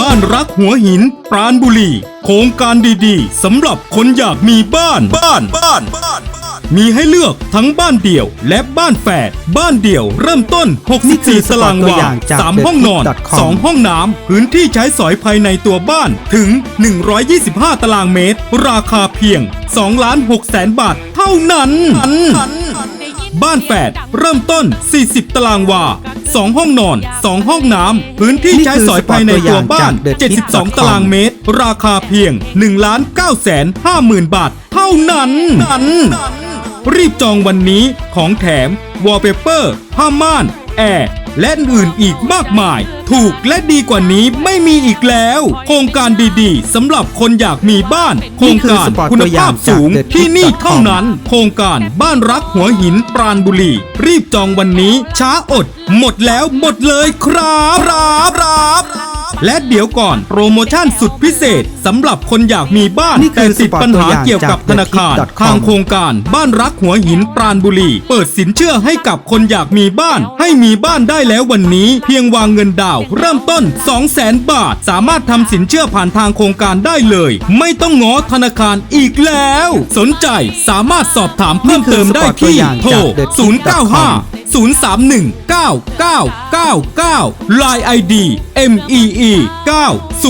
บ้านรักหัวหิน ปราณบุรี โครงการดีๆสำหรับคนอยากมีบ้านบ้านบ้านบ้านมีให้เลือกทั้งบ้านเดี่ยว และบ้านแฝด บ้านเดี่ยวเริ่มต้นนี่คือ64ตารางตัววาอย่างจาก3ห้องนอน thetips.com 2ห้องน้ำพื้นที่ใช้สอยภายในตัวบ้านถึง 125 ตารางเมตร ราคาเพียง 2 ล้าน6แสนบาทเท่านั้น บ้านแฝดเริ่มต้น 40 ตารางวา 2 ห้องนอน 2 ห้องน้ำ พื้นที่ใช้สอยภายในตัวบ้าน 72 ตารางเมตร ราคาเพียง1ล้าน9แสน5หมื่นบาท เท่านั้นนั้นรีบจองวันนี้ของแถมวอลเปเปอร์ผ้าม่าน แอร์ และอื่นๆอีกมากมาย ถูกและดีกว่านี้ไม่มีอีกแล้ว โครงการดีๆสำหรับคนอยากมีบ้าน โครงการคุณภาพสูงที่นี่เท่านั้น โครงการบ้านรักหัวหินปราณบุรี รีบจองวันนี้ช้าอด หมดแล้วหมดเลยครับครับครับ และเดี๋ยวก่อนโปรโมชั่นสุดพิเศษสำหรับคนอยากมีบ้าน นี่คือแต่ติดปัญหาสปอร์ตตัวอย่างเกี่ยวกับจากธนาคาร thetips.com ทางโครงการบ้านรักหัวหินปราณบุรี เปิดสินเชื่อให้กับคนอยากมีบ้าน ให้มีบ้านได้แล้ววันนี้ เพียงวางเงินดาวน์เริ่มต้น 200,000 บาท สามารถทำสินเชื่อผ่านทางโครงการได้เลย ไม่ต้องง้อธนาคารอีกแล้ว สนใจสามารถสอบถามเพิ่มเติมได้ที่โทร095 0319999 Line ID MEE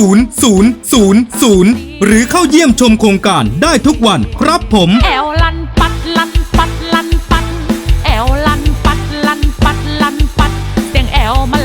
90000 หรือเข้าเยี่ยมชมโครงการได้ทุกวันครับผมแอลลันปัดลันปัดลันปัดแอลลันปัดลันปัดลันปัดเสียงแอลมา